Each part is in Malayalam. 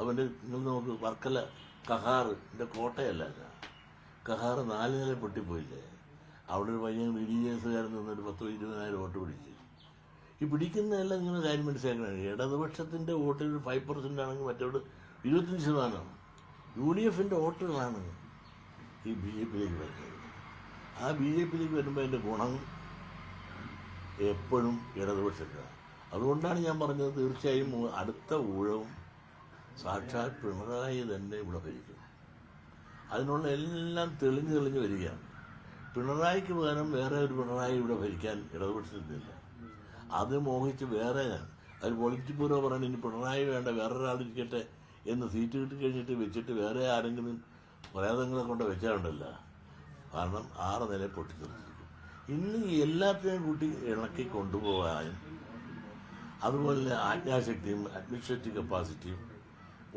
അവന്റെ നിങ്ങൾ നോക്ക് വർക്കല കഹാർ എന്റെ കോട്ടയല്ല കഹാർ നാല് നില പൊട്ടിപ്പോയില്ലേ? അവിടെ ഒരു പയ്യൻ ബി നിന്നൊരു പത്തോ ഇരുപതിനായിരം വോട്ട് പിടിച്ച്. ഈ പിടിക്കുന്നതെല്ലാം നിങ്ങൾ കാര്യം മനസ്സിലാക്കണം. ഇടതുപക്ഷത്തിന്റെ വോട്ടിൽ ഒരു ഫൈവ് പെർസെന്റ് ആണെങ്കിൽ മറ്റോട് ഇരുപത്തഞ്ച് ശതമാനം യു ഡി എഫിന്റെ വോട്ടുകളാണ് ഈ ബി ജെ പിയിലേക്ക് വരുന്നത്. ആ ബി ജെ പിയിലേക്ക് വരുമ്പോൾ അതിന്റെ ഗുണം എപ്പോഴും ഇടതുപക്ഷത്തിലാണ് അതുകൊണ്ടാണ് ഞാൻ പറഞ്ഞത് തീർച്ചയായും അടുത്ത ഊഴവും സാക്ഷാൽ പിണറായി തന്നെ ഇവിടെ ഭരിക്കും അതിനുള്ള എല്ലാം തെളിഞ്ഞു തെളിഞ്ഞു വരികയാണ്. പിണറായിക്ക് പകരം വേറെ ഒരു പിണറായി ഇവിടെ ഭരിക്കാൻ ഇടതുപക്ഷത്തില്ല അത് മോഹിച്ച് വേറെ അത് പൊളിറ്റിക് ബ്യൂറോ പറയുന്നത് ഇനി പിണറായി വേണ്ട വേറൊരാളിരിക്കട്ടെ എന്ന് സീറ്റ് കിട്ടി കഴിഞ്ഞിട്ട് വെച്ചിട്ട് വേറെ ആരെങ്കിലും പ്രേതങ്ങളെ കൊണ്ട് വെച്ചാണ്ടല്ല കാരണം ആറ് നില പൊട്ടിത്തെറിച്ചിരിക്കും ഇന്ന് എല്ലാത്തിനെയും കൂട്ടി ഇണക്കി കൊണ്ടുപോകാനും അതുപോലെ ആജ്ഞാശക്തിയും അഡ്മിനിസ്ട്രേറ്റീവ് കപ്പാസിറ്റിയും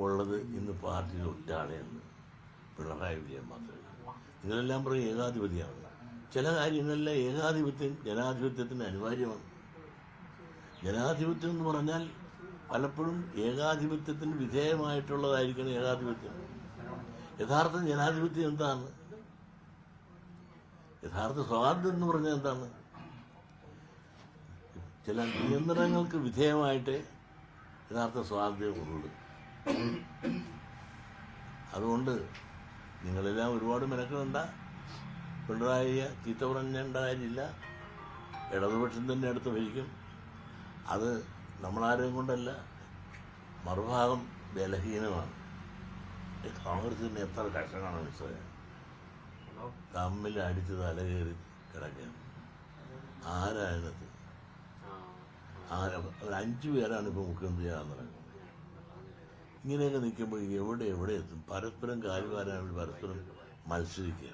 ഉള്ളത് ഇന്ന് പാർട്ടിയിൽ ഒറ്റാളെയാണ് പിണറായി വിജയൻ മാത്രമേ ഇതിനെല്ലാം പറയും ഏകാധിപതിയാണ് ചില കാര്യങ്ങളിലെ ഏകാധിപത്യം ജനാധിപത്യത്തിന് അനിവാര്യമാണ്. ജനാധിപത്യം എന്ന് പറഞ്ഞാൽ പലപ്പോഴും ഏകാധിപത്യത്തിന് വിധേയമായിട്ടുള്ളതായിരിക്കണം ഏകാധിപത്യം. യഥാർത്ഥ ജനാധിപത്യം എന്താണ്? യഥാർത്ഥ സ്വാതന്ത്ര്യം എന്ന് പറഞ്ഞാൽ എന്താണ്? ചില നിയന്ത്രണങ്ങൾക്ക് വിധേയമായിട്ട് യഥാർത്ഥ സ്വാതന്ത്ര്യമുള്ളൂ അതുകൊണ്ട് നിങ്ങളെല്ലാം ഒരുപാട് മെനക്കെടണ്ട. പിണറായിയെ ചീത്ത പറഞ്ഞേണ്ട കാര്യമില്ല. ഇടതുപക്ഷം തന്നെ അടുത്ത് ഭരിക്കും. അത് നമ്മളാരെയും കൊണ്ടല്ല മറുഭാഗം ബലഹീനമാണ്. കോൺഗ്രസ് കോൺഗ്രസിന് എത്ര കഷ്ടമാണ് മനസ്സിലായത് തമ്മിൽ അടിച്ച് തലകേറി കിടക്കുകയാണ്. ആരാ അതിനകത്ത്? ആരാ ഒരു അഞ്ചു പേരാണ് ഇപ്പോൾ മുഖ്യമന്ത്രിയാണെന്ന് പറയുന്നത് ഇങ്ങനെയൊക്കെ നിൽക്കുമ്പോൾ എവിടെ എവിടെ എത്തും? പരസ്പരം കാര്യമാരാണ് പരസ്പരം മത്സരിക്കുക.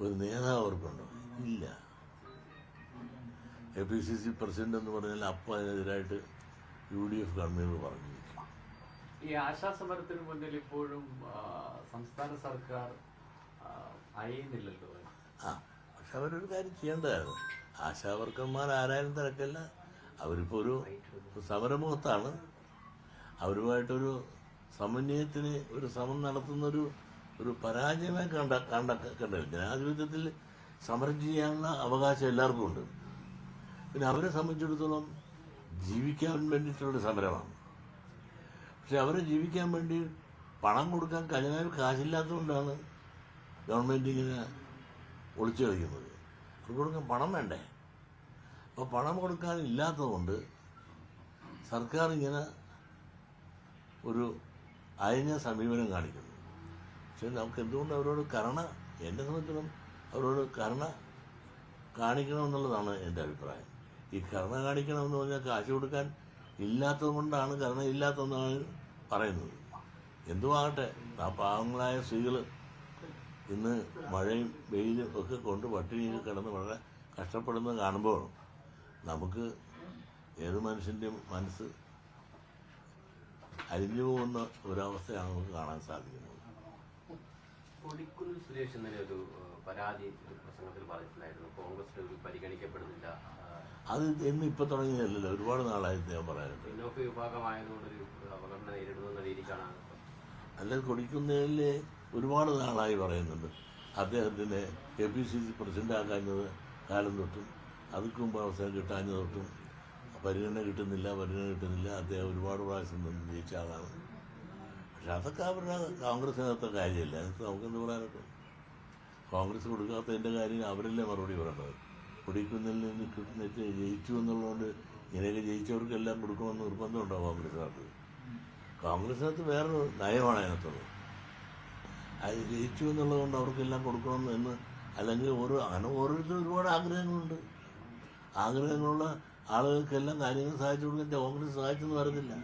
ഒരു നേതാവ് അവർക്കുണ്ടോ? ഇല്ല. A P C C president എന്ന് പറഞ്ഞാൽ അപ്പം അതിനെതിരായിട്ട് യു ഡി എഫ് കൺവീനർ പറഞ്ഞു നിൽക്കും. ഈ ആശാസമരത്തിന് മുന്നിൽ ഇപ്പോഴും സംസ്ഥാന സർക്കാർ ആ, അയയുന്നില്ലല്ലോ? ആ പക്ഷെ അവരൊരു കാര്യം ചെയ്യേണ്ടതായിരുന്നു ആശാവർക്കന്മാർ ആരായാലും തിരക്കല്ല. അവരിപ്പോൾ ഒരു സമരമുഖത്താണ് അവരുമായിട്ടൊരു സമന്വയത്തിന് ഒരു ശ്രമം നടത്തുന്നൊരു ഒരു പരാജയമായി കണ്ട കണ്ട കണ്ടില്ല. ജനാധിപത്യത്തിൽ സമരം ചെയ്യാനുള്ള അവകാശം എല്ലാവർക്കും ഉണ്ട്. പിന്നെ അവരെ സംബന്ധിച്ചിടത്തോളം ജീവിക്കാൻ വേണ്ടിയിട്ടുള്ള സമരമാണ്. പക്ഷെ അവരെ ജീവിക്കാൻ വേണ്ടി പണം കൊടുക്കാൻ കഴിയാൻ കാശില്ലാത്തതുകൊണ്ടാണ് ഗവൺമെന്റ് ഇങ്ങനെ ഒളിച്ചു കളിക്കുന്നത്. അവർക്ക് കൊടുക്കാൻ പണം വേണ്ടേ? അപ്പോൾ പണം കൊടുക്കാൻ ഇല്ലാത്തതുകൊണ്ട് സർക്കാർ ഇങ്ങനെ ഒരു അയഞ്ഞ സമീപനം കാണിക്കുന്നു. പക്ഷെ നമുക്ക് എന്തുകൊണ്ട് അവരോട് കരുണ എന്നെ സംബന്ധിച്ചിടത്തോളം അവരോട് കരുണ കാണിക്കണമെന്നുള്ളതാണ് എന്റെ അഭിപ്രായം. ഈ കരുണ കാണിക്കണമെന്ന് പറഞ്ഞാൽ കാശ് കൊടുക്കാൻ ഇല്ലാത്തത് കൊണ്ടാണ് കരുണ ഇല്ലാത്തതെന്നാണ് പറയുന്നത്. എന്തുമാകട്ടെ ആ പാവങ്ങളായ സ്ത്രീകൾ ഇന്ന് മഴയും വെയിലും ഒക്കെ കൊണ്ട് പട്ടിണിയിൽ കിടന്ന് വളരെ കഷ്ടപ്പെടുന്നത് കാണുമ്പോൾ നമുക്ക് ഏത് മനുഷ്യന്റെയും മനസ്സ് അരിഞ്ഞു പോകുന്ന ഒരവസ്ഥയാണ് നമുക്ക് കാണാൻ സാധിക്കുന്നത്. കൊടിക്കുന്നിൽ സുരേഷ് ഇന്നലെ ഒരു പരാതി പ്രസംഗത്തിൽ പറഞ്ഞിട്ടുണ്ടായിരുന്നു. കോൺഗ്രസ് ഒരു പരിഗണിക്കപ്പെടുന്നില്ല. അത് എന്ന് ഇപ്പൊ തുടങ്ങിയതല്ലല്ലോ. ഒരുപാട് നാളായിരുന്നു ഞാൻ പറയാനുണ്ട് പിന്നോക്ക വിഭാഗമായതുകൊണ്ട് ഒരു അവഗണന നേരിടുന്നു രീതിക്കാണ്. അല്ല കൊടിക്കുന്നതിൽ ഒരുപാട് നാളായി പറയുന്നുണ്ട്. അദ്ദേഹത്തിന് K P C C president ആക്കാഞ്ഞത് കാലം തൊട്ടും അതിക്ക് അവസരം കിട്ടാഞ്ഞത് തൊട്ടും പരിഗണന കിട്ടുന്നില്ല പരിഗണന കിട്ടുന്നില്ല. അദ്ദേഹം ഒരുപാട് പ്രാവശ്യം ജയിച്ച ആളാണ്. പക്ഷെ അതൊക്കെ അവരുടെ കോൺഗ്രസിനകത്തെ കാര്യമല്ല. അതിനകത്ത് നമുക്കെന്ത് പറയാനൊക്കെ കോൺഗ്രസ് കൊടുക്കാത്തതിന്റെ കാര്യം അവരല്ലേ മറുപടി പറയേണ്ടത്? കുടിക്കുന്നിൽ നിന്ന് കിട്ടുന്നിട്ട് ജയിച്ചു എന്നുള്ളതുകൊണ്ട് ഇങ്ങനെയൊക്കെ ജയിച്ചവർക്കെല്ലാം കൊടുക്കണമെന്ന് നിർബന്ധമുണ്ടോ കോൺഗ്രസിനകത്ത് കോൺഗ്രസിനകത്ത് വേറൊരു നയമാണ് അതിനകത്തുള്ളത്. അത് ജയിച്ചു എന്നുള്ളതുകൊണ്ട് അവർക്കെല്ലാം കൊടുക്കണം എന്ന് അല്ലെങ്കിൽ ഓരോ അങ്ങനെ ഓരോരുത്തരും ഒരുപാട് ആഗ്രഹങ്ങളുണ്ട്. ആഗ്രഹങ്ങളുള്ള ആളുകൾക്കെല്ലാം കാര്യങ്ങൾ സഹായിച്ചു കൊടുക്കാൻ കോൺഗ്രസ് സഹായിച്ചെന്ന് പറയുന്നില്ല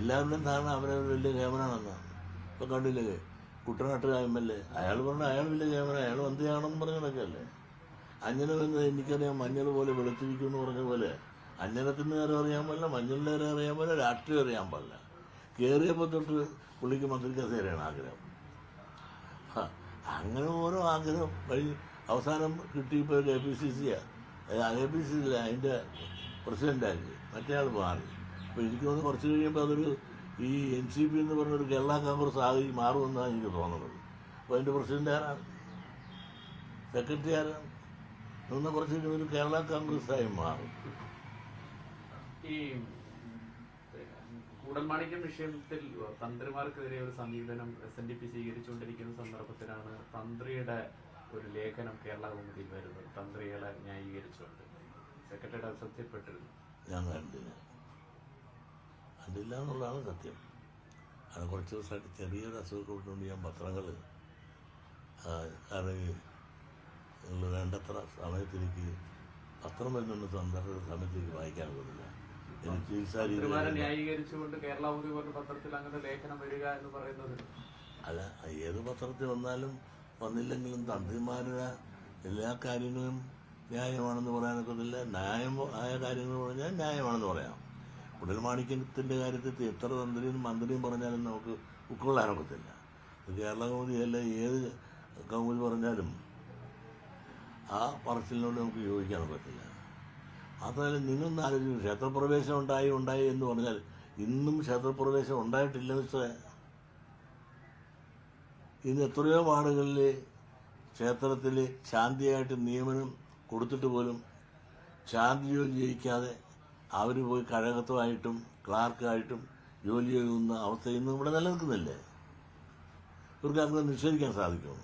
എല്ലാവരുടെയും ധാരണ അവരെ ഒരു വലിയ ക്യാമറാണെന്നാണ് ഇപ്പം കണ്ടില്ലേ? കുട്ടനാട്ടുകാർ എം എൽ എ. അയാൾ പറഞ്ഞ അയാൾ വലിയ ക്യാമറ അയാൾ മന്ത്രിയാണെന്ന് പറഞ്ഞ കണക്കല്ലേ അഞ്ഞനം എനിക്കറിയാം മഞ്ഞൾ പോലെ വെളുത്തിരിക്കും എന്ന് പറഞ്ഞ പോലെ. അഞ്ഞനത്തിന് നേരെ അറിയാൻ പാടില്ല മഞ്ഞളിന്റെ നേരെ അറിയാൻ പാടില്ല രാഷ്ട്രീയം അറിയാൻ പാടില്ല. കയറിയപ്പോൾ തൊട്ട് പുള്ളിക്ക് മന്ത്രി കസേരയാണ് ആഗ്രഹം. അങ്ങനെ ഓരോ ആഗ്രഹം വഴി അവസാനം കിട്ടിയപ്പോൾ കെ പി സി സിയാണ് കെ പി സി അതിന്റെ പ്രസിഡന്റായിരുന്നു മറ്റേ ആൾ മാറി. അപ്പോൾ എനിക്ക് തോന്നുന്നു കുറച്ച് കഴിയുമ്പോൾ അതൊരു ഈ എൻ സി പി എന്ന് പറഞ്ഞൊരു കേരള കോൺഗ്രസ് ആകെ മാറുമെന്നാണ് എനിക്ക് തോന്നുന്നത്. അപ്പോൾ അതിന്റെ പ്രസിഡന്റ് ആരാണ്? സെക്രട്ടറി ആരാണ്? ഇന്ന് കുറച്ച് കഴിയുമ്പോൾ കേരള കോൺഗ്രസ് ആയി മാറും. ഈ കൂടൽമാണിക്യം വിഷയത്തിൽ തന്ത്രിമാർക്കെതിരെ ഒരു സമീപനം എസ് എൻ ഡി പി സ്വീകരിച്ചുകൊണ്ടിരിക്കുന്ന സന്ദർഭത്തിലാണ് തന്ത്രിയുടെ ഒരു ലേഖനം കേരള കൗമുദിയിൽ വരുന്നത് തന്ത്രികളെ ന്യായീകരിച്ചുകൊണ്ട് സെക്രട്ടറിയുടെ അസത്യപ്പെട്ടിരുന്നു ഞാൻ കണ്ടില്ല. കണ്ടില്ല എന്നുള്ളതാണ് സത്യം. അത് കുറച്ച് ദിവസമായിട്ട് ചെറിയൊരു അസുഖമൊക്കെ കൊണ്ടുകൊണ്ട് ഞാൻ പത്രങ്ങൾ കാരണം നിങ്ങൾ വേണ്ടത്ര സമയത്തിലേക്ക് പത്രം വരുന്നുണ്ട് സന്ദർഭ സമയത്തേക്ക് വായിക്കാൻ പോകുന്നില്ല. എനിക്ക് തന്ത്രിമാരെ രീതി ന്യായീകരിച്ചുകൊണ്ട് കേരള പത്രത്തിൽ അങ്ങനെ ലേഖനം വരിക എന്ന് പറയുന്നത് അല്ല ഏത് പത്രത്തിൽ വന്നാലും വന്നില്ലെങ്കിലും തന്ത്രിമാരുടെ എല്ലാ കാര്യങ്ങളും ന്യായമാണെന്ന് പറയാനൊക്കത്തില്ല ന്യായം ആയ കാര്യങ്ങൾ പറഞ്ഞാൽ ന്യായമാണെന്ന് പറയാം. ഉടൽ മാണിക്യത്തിന്റെ കാര്യത്തിൽ എത്ര തന്ത്രിയും മന്ത്രിയും പറഞ്ഞാലും നമുക്ക് ഉൾക്കൊള്ളാനൊക്കത്തില്ല കേരള കൗമുദിയല്ല ഏത് കൗമുദി പറഞ്ഞാലും ആ പറച്ചിലിനോട് നമുക്ക് യോജിക്കാൻ പറ്റില്ല മാത്രമല്ല നിങ്ങളൊന്ന് ആലോചിക്കും ക്ഷേത്രപ്രവേശം ഉണ്ടായി ഉണ്ടായി എന്ന് പറഞ്ഞാൽ ഇന്നും ക്ഷേത്രപ്രവേശം ഉണ്ടായിട്ടില്ല മിസ്റ്ററെ ഇന്ന് എത്രയോ വാർഡുകളിൽ ക്ഷേത്രത്തിൽ ശാന്തിയായിട്ട് നിയമനം കൊടുത്തിട്ട് പോലും ശാന്തി ജോലി ജയിക്കാതെ അവർ പോയി കഴകത്വമായിട്ടും ക്ലാർക്കായിട്ടും ജോലി ചെയ്യുന്ന അവസ്ഥ ഇന്ന് ഇവിടെ നിലനിൽക്കുന്നില്ലേ? ഇവർക്ക് അങ്ങനെ നിഷേധിക്കാൻ സാധിക്കുമോ?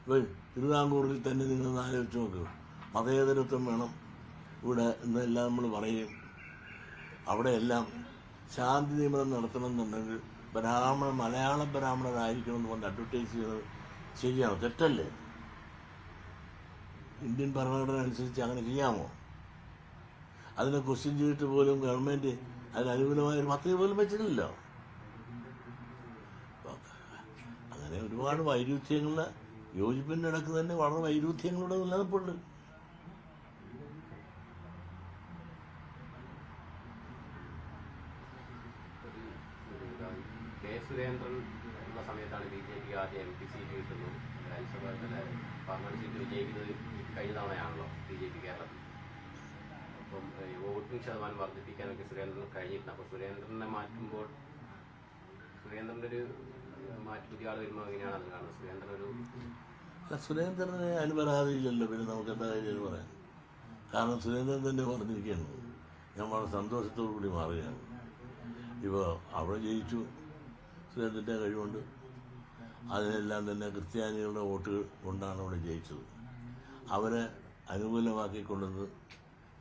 ഇപ്പോൾ തിരുവിതാംകൂറിൽ തന്നെ നിങ്ങൾ ആലോചിച്ച് നോക്കൂ. മതേതരത്വം വേണം. ഇവിടെ എന്നെല്ലാം നമ്മൾ പറയും. അവിടെയെല്ലാം ശാന്തി നിയമനം നടത്തണമെന്നുണ്ടെങ്കിൽ ബ്രാഹ്മണ മലയാള ബ്രാഹ്മണരായിരിക്കണം എന്ന് പറഞ്ഞ് അഡ്വർടൈസ് ചെയ്യുന്നത് ശരിയാണോ? തെറ്റല്ലേ? ഇന്ത്യൻ ഭരണഘടന അനുസരിച്ച് അങ്ങനെ ചെയ്യാമോ? അതിനെ ക്വസ്റ്റ്യൻ ചെയ്തിട്ട് പോലും ഗവൺമെന്റ് അതിന് അനുകൂലമായ ഒരു പത്രിക പോലും വെച്ചിട്ടില്ലല്ലോ. അങ്ങനെ ഒരുപാട് വൈരുദ്ധ്യങ്ങളുടെ യോജിപ്പിന്റെ ഇടയ്ക്ക് തന്നെ വളരെ വൈരുദ്ധ്യങ്ങളുടെ നിലനിൽപ്പുണ്ട് കെ സുരേന്ദ്രൻ ഉള്ള സമയത്താണ് ബി ജെ പി ആദ്യം എം പി സീറ്റ് കിട്ടുന്നു രാജ്യസഭ തന്നെ പാർലമെന്റ് സീറ്റ് വിജയിക്കുന്നത് കഴിഞ്ഞ തവണയാണല്ലോ ബി ജെ പി കേരളത്തിൽ. അപ്പം വോട്ടിംഗ് ശതമാനം വർദ്ധിപ്പിക്കാനൊക്കെ സുരേന്ദ്രന് കഴിഞ്ഞിട്ടുണ്ട്. അപ്പോൾ സുരേന്ദ്രനെ മാറ്റുമ്പോൾ സുരേന്ദ്രന്റെ ഒരു മാറ്റി പുതിയ ആൾ വരുമ്പോൾ എങ്ങനെയാണ് അത് കാണുന്നത്? സുരേന്ദ്രൻ ഒരു സുരേന്ദ്രന് അതിന് പരാതിയില്ലല്ലോ പിന്നെ നമുക്ക് എന്താ കാര്യം പറയാം കാരണം സുരേന്ദ്രൻ തന്നെ പറഞ്ഞിരിക്കുകയാണ്. ഞാൻ വളരെ സന്തോഷത്തോടു കൂടി മാറുകയാണ്. ഇപ്പോൾ അവിടെ ജയിച്ചു. സുരേന്ദ്രന്റെ കഴിവുണ്ട്. അതിനെല്ലാം തന്നെ ക്രിസ്ത്യാനികളുടെ വോട്ടുകൾ കൊണ്ടാണ് അവിടെ ജയിച്ചത്. അവരെ അനുകൂലമാക്കിക്കൊണ്ടത്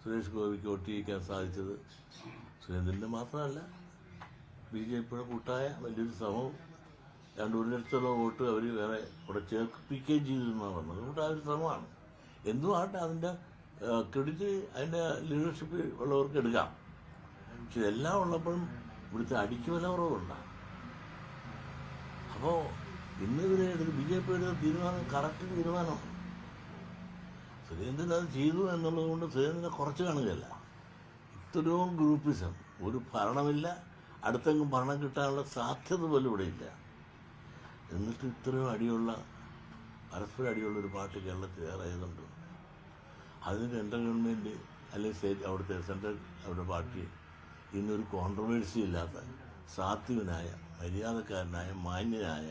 സുരേഷ് ഗോപിക്ക് വോട്ട് ചെയ്യിക്കാൻ സാധിച്ചത് സുരേന്ദ്രന്റെ മാത്രമല്ല. ബി ജെ പിയുടെ കൂട്ടായ വലിയൊരു ശ്രമവും രണ്ട് ഒരു ലക്ഷത്തോളം വോട്ട് അവർ വേറെ ഇവിടെ ചേർപ്പിക്കുകയും ചെയ്തു എന്നാണ് പറഞ്ഞത്. കൂട്ടായ ഒരു ശ്രമമാണ്. എന്തും ആട്ടെ അതിന്റെ ക്രെഡിറ്റ് അതിന്റെ ലീഡർഷിപ്പ് ഉള്ളവർക്ക് എടുക്കാം. പക്ഷെ ഇതെല്ലാം ഉള്ളപ്പോഴും ഇവിടുത്തെ അടിക്കുവല കുറവുണ്ടാകും. അപ്പോൾ ഇന്ന് ഇവർ എടുത്ത് ബി ജെ പി എടുത്ത തീരുമാനം കറക്റ്റ് തീരുമാനമാണ് സുരേന്ദ്രൻ അത് ചെയ്തു എന്നുള്ളത് കൊണ്ട് സുരേന്ദ്രനെ കുറച്ച് കാണുകയല്ല. ഇത്രയും ഗ്രൂപ്പിസം. ഒരു ഭരണമില്ല അടുത്തെങ്കിലും ഭരണം കിട്ടാനുള്ള സാധ്യത പോലും ഇവിടെ ഇല്ല. എന്നിട്ട് ഇത്രയും അടിയുള്ള പരസ്പരം അടിയുള്ള ഒരു പാർട്ടി കേരളത്തിൽ വേറെ ഏതുണ്ട്? അതിന് സെൻട്രൽ ഗവൺമെന്റ് അല്ലെങ്കിൽ സ്റ്റേറ്റ് അവിടുത്തെ സെൻട്രൽ അവരുടെ പാർട്ടി ഇന്നൊരു കോൺട്രവേഴ്സി ഇല്ലാത്ത സാത്വികനായ മര്യാദക്കാരനായ മാന്യനായ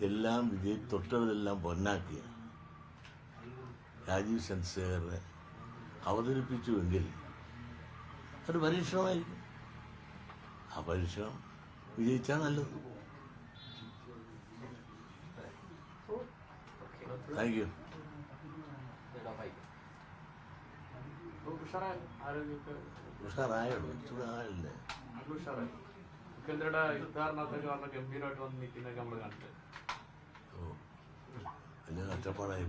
എല്ലാം വിജയി തൊട്ടതെല്ലാം പൊന്നാക്കിയ രാജീവ് ചന്ദ്രശേഖരനെ അവതരിപ്പിച്ചുവെങ്കിൽ അത് പരീക്ഷണമായിരിക്കും ആ പരീക്ഷണം വിജയിച്ചാൽ നല്ലത്. താങ്ക് യു ഉഷാറായുള്ളൂ ഇച്ചിരി ആയില്ലേ നല്ല ഉഷാറായി മുഖ്യമന്ത്രിയുടെ യുദ്ധാരണത്തൊക്കെ വളരെ ഗംഭീരമായിട്ട് വന്ന് നിൽക്കുന്നൊക്കെ നമ്മൾ കണ്ടിട്ട് ഓ. വലിയ കഷ്ടപ്പാടായി